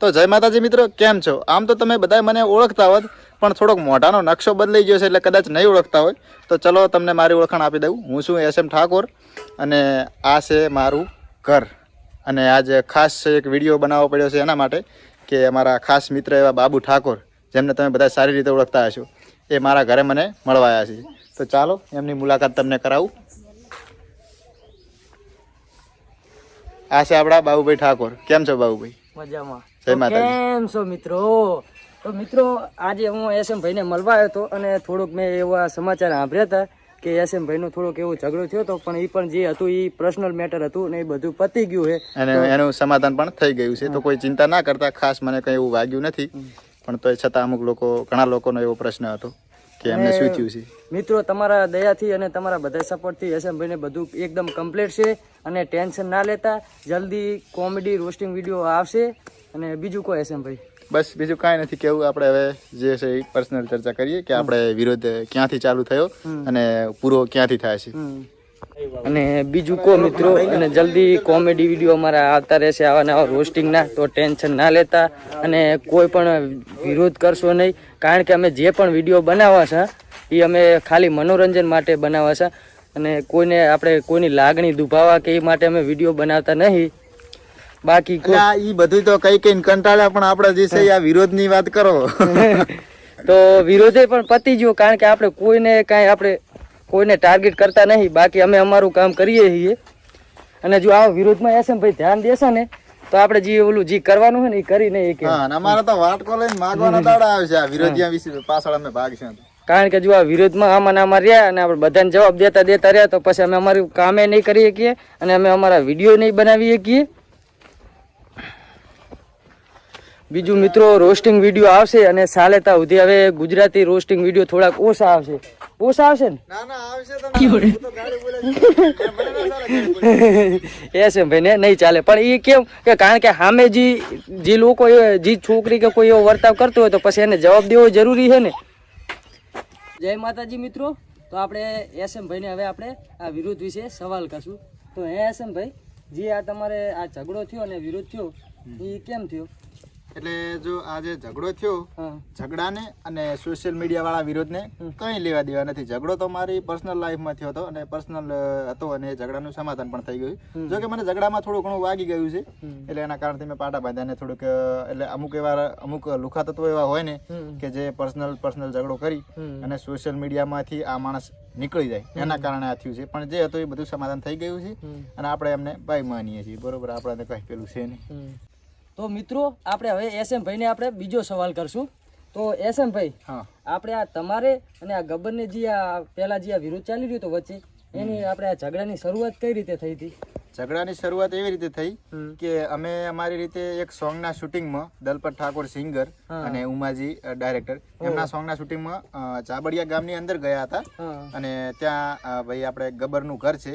તો જય માતાજી મિત્રો, કેમ છો? આમ તો તમે બધા મને ઓળખતા હોત, પણ થોડોક મોઢાનો નકશો બદલાઈ ગયો છે એટલે કદાચ નહીં ઓળખતા હોય. તો ચલો તમને મારી ઓળખાણ આપી દઉં. હું છું એસ એમ ઠાકોર અને આ છે મારું ઘર. અને આજે ખાસ એક વીડિયો બનાવવો પડ્યો છે એના માટે કે અમારા ખાસ મિત્ર એવા બાબુ ઠાકોર, જેમને તમે બધા સારી રીતે ઓળખતા હશો, એ મારા ઘરે મને મળવા આવ્યા છે. તો ચાલો, એમની મુલાકાત તમને કરાવું. આ છે આપણા બાબુભાઈ ઠાકોર. કેમ છો બાબુભાઈ? મજામાં. જય માતાજી. કેમ છો મિત્રો? તો મિત્રો આજે હું એસએમ ભાઈને મળવા આવ્યો હતો અને થોડુંક મેં એવા સમાચાર સાંભળ્યા હતા કે એસએમ ભાઈનો થોડોક એવો ઝઘડો થયો હતો પણ એ પણ જે હતું એ પર્સનલ મેટર હતું ને એ બધું પતી ગયું છે. અને એનું સમાધાન પણ થઈ ગયું છે. તો કોઈ ચિંતા ના કરતા ખાસ મને કઈ એવું વાગ્યું નથી પણ તો છતાં અમુક લોકો ઘણા લોકોનો એવો પ્રશ્ન હતો કે એમને શું થયું છે? મિત્રો તમારા દયાથી અને તમારા બધા સપોર્ટથી એસએમ ભાઈને બધું એકદમ કમ્પ્લીટ છે અને ટેન્શન ના લેતા જલ્દી કોમેડી રોસ્ટિંગ વીડિયો આવશે. અને બીજું કોઈ એસએમ ભાઈ? બસ બીજું કાંઈ નથી. કેવું આપણે હવે જે છે એ પર્સનલ ચર્ચા કરીએ કે આપણે વિરોધ ક્યાંથી ચાલુ થયો અને પૂરો ક્યાંથી થાય છે. અને બીજું કો મિત્રો અને જલ્દી કોમેડી વીડિયો અમારા આવતા રહેશે આવા નવા રોસ્ટિંગના તો ટેન્શન ના લેતા. અને કોઈ પણ વિરોધ કરશો નહીં કારણ કે અમે જે પણ વીડિયો બનાવવા છે એ અમે ખાલી મનોરંજન માટે બનાવવા છે. અને કોઈને આપણે કોઈની લાગણી દુભાવવા કે એ માટે અમે વીડિયો બનાવતા નહીં. બાકી ઈ બધું તો કઈ કઈ કંટાળ્યા પણ આપણે જે છે આ વિરોધની વાત કરો. તો વિરોધે પણ પતી ગયો કારણ કે આપણે કોઈને કાંઈ આપણે કોઈને ટાર્ગેટ કરતા નહીં બાકી અમે અમારું કામ કરીએ છીએ. અને જો આ વિરોધમાં એસે ને ભાઈ ધ્યાન દેશે ને તો આપણે જે ઓલું જે કરવાનું હોય ને એ કરી નહીં કે અમારે તો વાટકો લઈને માગવાના દાડા આવે છે આ વિરોધિયા વિશે પાછળ અમે ભાગશું કારણ કે જો આ વિરોધમાં આમાં આમાં રહ્યા અને આપણે બધાને જવાબ દેતા દેતા રહ્યા તો પછી અમે અમારું કામે નહીં કરી શકીએ અને અમે અમારા વીડિયો નહીં બનાવી શકીએ. બીજું મિત્રો રોસ્ટિંગ વીડિયો આવશે અને સાલેતા સુધી હવે ગુજરાતી રોસ્ટિંગ વીડિયો થોડાક ઓછા આવશે. ઓછા આવશે ને? એસ એમ ભાઈ ને નહીં ચાલે. પણ એ કેમ કે કારણ કે સામે જે જે લોકો એ- જે છોકરી કે કોઈ એવો વર્તાવ કરતો હોય તો પછી એને જવાબ દેવો જરૂરી છે ને? જય માતાજી મિત્રો. તો આપણે એસ એમ ભાઈને હવે આપણે આ વિરોધ વિશે સવાલ કરશું. તો હે એસ એમ ભાઈ જે આ તમારે આ ઝઘડો થયો અને વિરોધ થયો એ કેમ થયો? એટલે જો આ જે ઝઘડો થયો ઝઘડાને અને સોશિયલ મીડિયા વાળા વિરોધને કંઈ લેવા દેવા નથી. ઝઘડો તો મારી પર્સનલ લાઈફમાં થયો હતો અને પર્સનલ હતો અને ઝઘડાનું સમાધાન પણ થઈ ગયું. જો કે મને ઝઘડામાં થોડું ઘણું વાગી ગયું છે. એટલે એના કારણથી મેં પાટા બાંધ્યા થોડુંક એટલે અમુક એવા અમુક લુખા તત્વો એવા હોય ને કે જે પર્સનલ પર્સનલ ઝઘડો કરી અને સોશિયલ મીડિયામાંથી આ માણસ નીકળી જાય. એના કારણે આ થયું છે. પણ જે હતું એ બધું સમાધાન થઈ ગયું છે. અને આપણે એમને ભાઈ માનીએ છીએ. બરોબર? આપણે કઈ પેલું છે નહીં. તો મિત્રો આપણે હવે એસ એમ ભાઈને આપણે બીજો સવાલ કરશું. તો એસ એમ ભાઈ હા. આપણે આ તમારે અને આ ગબ્બરને જે આ પહેલાં જે આ વિરોધ ચાલી રહ્યો હતો વચ્ચે એની આપણે આ ઝઘડાની શરૂઆત કઈ રીતે થઈ હતી? ઝઘડાની શરૂઆત એવી રીતે થઈ કે અમે અમારી રીતે એક સોંગના શૂટિંગમાં દલપત ઠાકોર સિંગર અને ઉમાજી ડાયરેક્ટર એમના સોંગના શૂટિંગમાં ચાબડિયા ગામની અંદર ગયા હતા અને ત્યાં ભાઈ આપણે ગબરનું ઘર છે.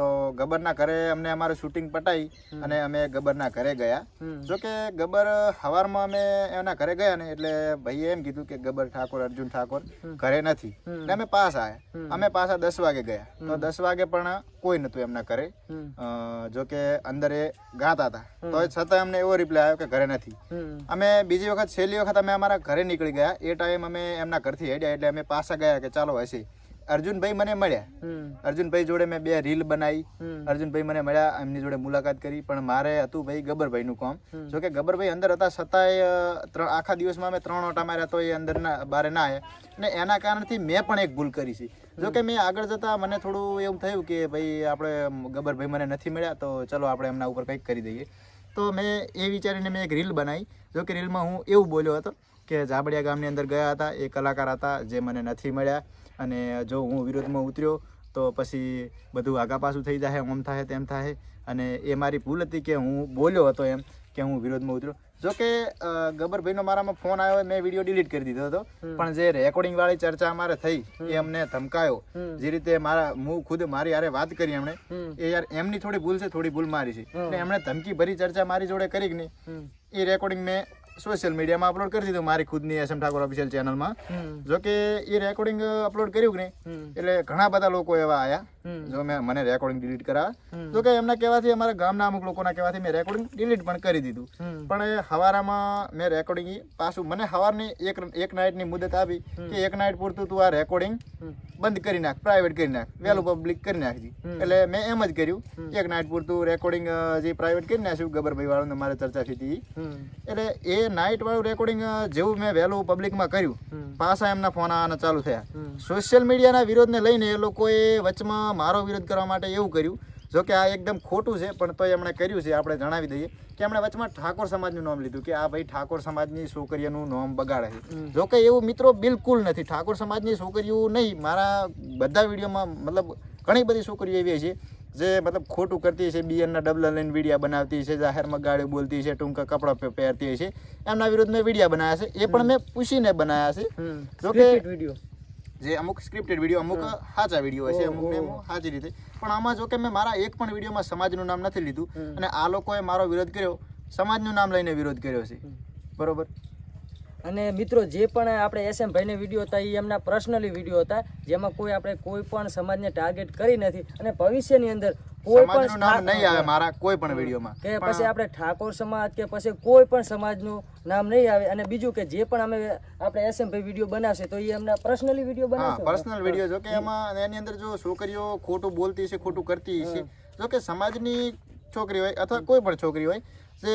તો ગબરના ઘરે અમને અમારું શૂટિંગ પટાઈ અને અમે ગબરના ઘરે ગયા. જો કે ગબર હવારમાં અમે એના ઘરે ગયા ને એટલે ભાઈએ એમ કીધું કે ગબ્બર ઠાકોર અર્જુન ઠાકોર ઘરે નથી. એટલે અમે પાસ આવ્યા અમે પાછા દસ વાગે ગયા. તો દસ વાગે પણ કોઈ નતું એમના ઘરે. અ, જો કે અંદર એ ગાતા હતા. તો છતાં અમને એવો રિપ્લાય આવ્યો કે ઘરે નથી. અમે બીજી વખત છેલ્લી વખત અમે અમારા ઘરે નીકળી ગયા. એ ટાઈમ અમે એમના ઘરથી હેડ્યા એટલે અમે પાછા ગયા કે ચાલો હશે. અર્જુનભાઈ મને મળ્યા. અર્જુનભાઈ જોડે મેં બે રીલ બનાવી અર્જુનભાઈ મને મળ્યા એમની જોડે મુલાકાત કરી પણ મારે હતું ભાઈ ગબ્બરભાઈનું કામ. જો કે ગબ્બરભાઈ અંદર હતા છતાંય આખા દિવસમાં અમે ત્રણ ઓટા માર્યા તો એ અંદર ના બારે ના આવ્યા અને એના કારણથી મેં પણ એક ભૂલ કરી છે. જો કે મેં આગળ જતા મને થોડું એવું થયું કે ભાઈ આપણે ગબ્બરભાઈ મને નથી મળ્યા તો ચલો આપણે એમના ઉપર કંઈક કરી દઈએ. તો મેં એ વિચારીને મેં એક રીલ બનાવી જો કે રીલમાં હું એવું બોલ્યો હતો કે જાબડિયા ગામની અંદર ગયા હતા એ કલાકાર હતા જે મને નથી મળ્યા. અને જો હું વિરોધમાં ઉતર્યો તો પછી બધું આગાપાસું થઈ જાય ઓમ થાય તેમ થાય અને એ મારી ભૂલ હતી કે હું બોલ્યો હતો એમ કે હું વિરોધમાં ઉતર્યો. જો કે અ, મારામાં ફોન આવ્યો મેં વીડિયો ડિલીટ કરી દીધો હતો. પણ જે રેકોર્ડિંગ વાળી ચર્ચા અમારે થઈ એ અમને ધમકાયો. જે રીતે મારા હું ખુદ મારી યારે વાત કરી એમણે. એ યાર એમની થોડી ભૂલ છે થોડી ભૂલ મારી છે. એટલે એમણે ધમકી ભરી ચર્ચા મારી જોડે કરી કે નહીં? એ રેકોર્ડિંગ મેં સોશિયલ મીડિયામાં અપલોડ કરી દીધું મારી ખુદની એસ એમ ઠાકોર ઓફિશિયલ ચેનલમાં. જો કે એ રેકોર્ડિંગ અપલોડ કર્યું કે નહીં એટલે ઘણા બધા લોકો એવા હમ. જો મેં મને રેકોર્ડિંગ ડિલીટ કરાવે. તો કે એમના કહેવાથી અમારા ગામના અમુક લોકોના કહેવાથી મેં રેકોર્ડિંગ ડિલીટ પણ કરી દીધું. પણ એ હવારામાં મેં રેકોર્ડિંગ પાછું મને હવારની એક એક નાઇટની મુદત આપી કે એક નાઇટ પૂરતું તું આ રેકોર્ડિંગ બંધ કરી નાખ પ્રાઇવેટ કરી નાખ વહેલું પબ્લિક કરી નાખજી. એટલે મેં એમ જ કર્યું એક નાઇટ પૂરતું રેકોર્ડિંગ જે પ્રાઇવેટ કરી નાખ્યું ગબરભાઈ વાળાને મારે ચર્ચા થઈ હતી એટલે એ નાઇટ વાળું રેકોર્ડિંગ જેવું મેં વહેલું પબ્લિકમાં કર્યું પાછા એમના ફોન આવવાના ચાલુ થયા. સોશિયલ મીડિયાના વિરોધને લઈને એ લોકોએ વચમાં મારો વિરોધ કરવા માટે એવું કર્યું જો કે આ એકદમ ખોટું છે પણ તોય એમણે કર્યું છે આપણે જણાવી દઈએ કે એમણે વચમાં ઠાકોર સમાજનું નામ લીધું કે આ ભાઈ ઠાકોર સમાજની છોકરીઓનું નામ બગાડે છે. જો કે એવું મિત્રો બિલકુલ નથી. ઠાકોર સમાજની છોકરીઓ નહીં મારા બધા વિડીયોમાં મતલબ ઘણી બધી છોકરીઓ એવી છે જે મતલબ ખોટું કરતી છે બીએનના ડબલા લઈને વિડીયા બનાવતી છે જાહેરમાં ગાડી બોલતી છે ટૂંકા કપડાં પહેરતી છે એમના વિરુદ્ધ મેં વિડીયા બનાવ્યા છે. એ પણ મેં પૂછીને બનાવ્યા છે. જો કે- video. જે અમુક સ્ક્રિપ્ટેડ વીડિયો અમુક સાચા વીડિયો હોય છે અમુક એમ સાચી રીતે. પણ આમાં જો કે મેં મારા એક પણ વિડીયોમાં સમાજનું નામ નથી લીધું. અને આ લોકોએ મારો વિરોધ કર્યો સમાજનું નામ લઈને વિરોધ કર્યો છે. બરોબર? અને મિત્રો જે પણ આપણે એસએમ ભાઈને વીડિયો હતા એ એમના પર્સનલી વીડિયો હતા જેમાં કોઈ આપણે કોઈ પણ સમાજને ટાર્ગેટ કરી નથી. અને ભવિષ્યની અંદર કોઈ પણ નહીં આવે મારા કોઈ પણ વિડીયોમાં. કે પછી આપણે ઠાકોર સમાજ કે પછી કોઈ પણ સમાજનું નામ નહીં આવે. અને બીજું કે જે પણ અમે આપણે એસએમ ભાઈ વીડિયો બનાવશે તો એ એમના પર્સનલી વીડિયો બનાવશે. પર્સનલ વીડિયો જો કે એમાં એની અંદર જો છોકરીઓ ખોટું બોલતી છે ખોટું કરતી છે જો કે સમાજની છોકરી હોય અથવા કોઈ પણ છોકરી હોય જે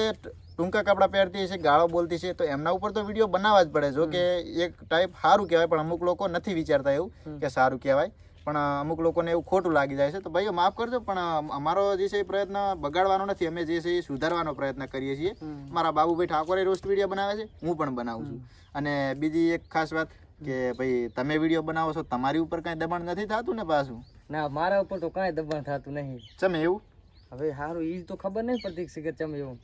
ટૂંકા કપડાં પહેરતી છે ગાળો બોલતી છે તો એમના ઉપર તો વીડિયો બનાવવા જ પડે. જો કે એક ટાઈપ સારું કહેવાય પણ અમુક લોકો નથી વિચારતા એવું કે સારું કહેવાય. પણ અમુક લોકોને એવું ખોટું લાગી જાય છે. તો ભાઈઓ માફ કરજો પણ અમારો જે છે એ પ્રયત્ન બગાડવાનો નથી. અમે જે છે એ સુધારવાનો પ્રયત્ન કરીએ છીએ. મારા બાબુભાઈ ઠાકોરે રોસ્ટ વીડિયો બનાવે છે હું પણ બનાવું છું. અને બીજી એક ખાસ વાત કે ભાઈ તમે વીડિયો બનાવો છો તમારી ઉપર કાંઈ દબાણ નથી થતું ને પાછું? ના મારા ઉપર તો કાંઈ દબાણ થતું નહીં. ચમે એવું? હવે સારું એ તો ખબર નહીં પડતી કે ચમ એવું.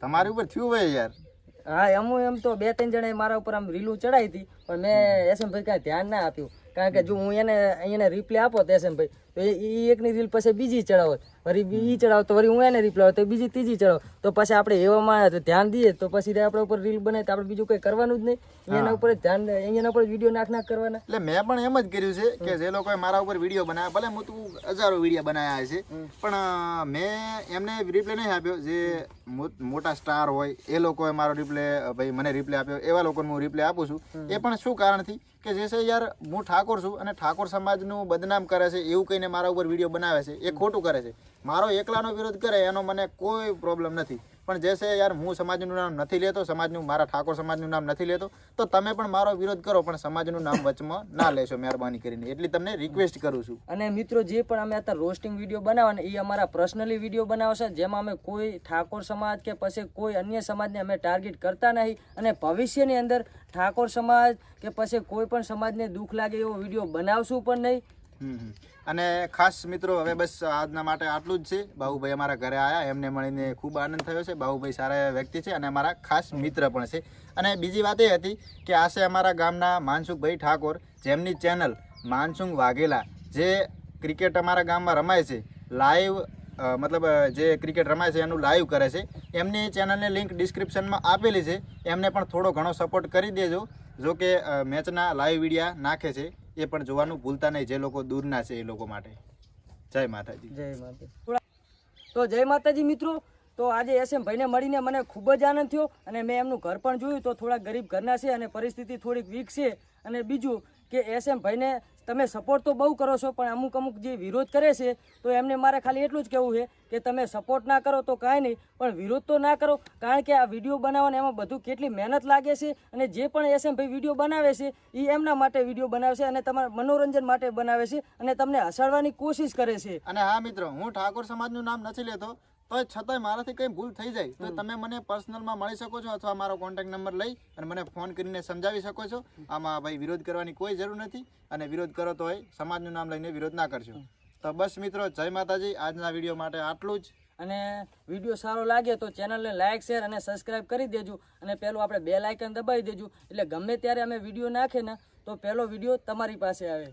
તમારી ઉપર થયું હોય યાર. હા એમ એમ તો બે ત્રણ જણાએ મારા ઉપર આમ રીલું ચડાવી હતી, પણ મેં એસએમ ભાઈ કાંઈ ધ્યાન ના આપ્યું. કારણ કે જો હું એને એને રિપ્લે આપો તો એસએમ ભાઈ તો એ ઈ એકની રીલ પછી બીજી ચડાવો. વળી બી ચડાવો તો વળી હું એને રિપ્લે તો બીજી ત્રીજી ચડાવો. તો પછી આપણે એવામાં ધ્યાન દઈએ તો પછી આપણે ઉપર રીલ બનાવી તો આપણે બીજું કંઈ કરવાનું જ નહીં. એના ઉપર ધ્યાન એના ઉપર વીડિયો નાખ નાખ કરવાના. એટલે મેં પણ એમ જ કર્યું છે કે જે લોકોએ મારા ઉપર વીડિયો બનાવ્યા ભલે હું તું હજારો વીડિયો બનાવ્યા છે પણ મેં એમને રિપ્લે નહીં આપ્યો. જે મોટા સ્ટાર હોય એ લોકોએ મારો રિપ્લે ભાઈ મને રિપ્લે આપ્યો એવા લોકોને હું રિપ્લે આપું છું. એ પણ શું કારણથી? કે જે છે યાર હું ઠાકોર છું અને ઠાકોર સમાજનું બદનામ કરે છે એવું કહીને મારા ઉપર વીડિયો બનાવે છે, એ ખોટું કરે છે. મારો એકલાનો વિરોધ કરે, એનો મને કોઈ પ્રોબ્લેમ નથી. પણ જે યાર, હું સમાજનું નામ નથી લેતો, સમાજનું, મારા ઠાકોર સમાજનું નામ નથી લેતો, તો તમે પણ મારો વિરોધ કરો, પણ સમાજનું નામ વચમાં ના લેશો મહેરબાની કરીને. એટલી તમને રિક્વેસ્ટ કરું છું. અને મિત્રો, જે પણ અમે અત્યારે રોસ્ટિંગ વીડિયો બનાવવાના એ અમારા પર્સનલી વીડિયો બનાવશે, જેમાં અમે કોઈ ઠાકોર સમાજ કે પછી કોઈ અન્ય સમાજને અમે ટાર્ગેટ કરતા નહીં. અને ભવિષ્યની અંદર ઠાકોર સમાજ કે પછી કોઈ પણ સમાજને દુઃખ લાગે એવો વીડિયો બનાવશું પણ નહીં. અને ખાસ મિત્રો, હવે બસ આજના માટે આટલું જ છે. બાહુભાઈ અમારા ઘરે આવ્યા એમને મળીને ખૂબ આનંદ થયો છે. બાહુભાઈ સારા વ્યક્તિ છે અને અમારા ખાસ મિત્ર પણ છે. અને બીજી વાત એ હતી કે આ છે અમારા ગામના માનસુખભાઈ ઠાકોર, જેમની ચેનલ માનસુંગ વાઘેલા, જે ક્રિકેટ અમારા ગામમાં રમાય છે. લાઈવ મતલબ જે ક્રિકેટ રમાય છે એનું લાઈવ કરે છે. એમની ચેનલની લિંક ડિસ્ક્રિપ્શનમાં આપેલી છે. એમને પણ થોડો ઘણો સપોર્ટ કરી દેજો. જો કે મેચના લાઈવ વિડીયા નાખે છે. એ પણ જોવાનું ભૂલતા નહીં, જે લોકો દૂરના છે એ લોકો માટે. જય માતાજી. જય માતાજી. તો જય માતાજી મિત્રો, તો આજે એસએમ ભાઈને મળીને મને ખૂબ જ આનંદ થયો અને મેં એમનું ઘર પણ જોયું તો થોડા ગરીબ ઘરના છે અને પરિસ્થિતિ થોડીક વીક છે. અને બીજું કે એસએમ ભાઈને તમે સપોર્ટ તો બહુ કરો છો, પણ અમુક અમુક જે વિરોધ કરે છે, તો એમને મારે ખાલી એટલું જ કહેવું છે કે તમે સપોર્ટ ના કરો તો કાંઈ નહીં, પણ વિરોધ તો ના કરો, કારણ કે આ વીડિયો બનાવવાને એમાં બધું કેટલી મહેનત લાગે છે અને જે પણ એસએમ ભાઈ વીડિયો બનાવે છે એ એમના માટે વીડિયો બનાવે છે અને તમારા મનોરંજન માટે બનાવે છે અને તમને હસાડવાની કોશિશ કરે છે. અને હા મિત્રો, હું ઠાકોર સમાજનું નામ નથી લેતો તો છતાંય મારાથી કંઈ ભૂલ થઈ જાય તો તમે મને પર્સનલમાં મળી શકો છો અથવા મારો કોન્ટેક્ટ નંબર લઈ અને મને ફોન કરીને સમજાવી શકો છો. આમાં ભાઈ વિરોધ કરવાની કોઈ જરૂર નથી અને વિરોધ કરો તો હોય સમાજનું નામ લઈને વિરોધ ના કરશો. તો બસ મિત્રો જય માતાજી. આજના વીડિયો માટે આટલું જ. અને વીડિયો સારો લાગે તો ચેનલને લાઇક શેર અને સબસ્ક્રાઇબ કરી દેજો અને પહેલું આપણે બે લાઇકન દબાવી દેજો. એટલે ગમે ત્યારે અમે વીડિયો નાખે ને તો પહેલો વીડિયો તમારી પાસે આવે.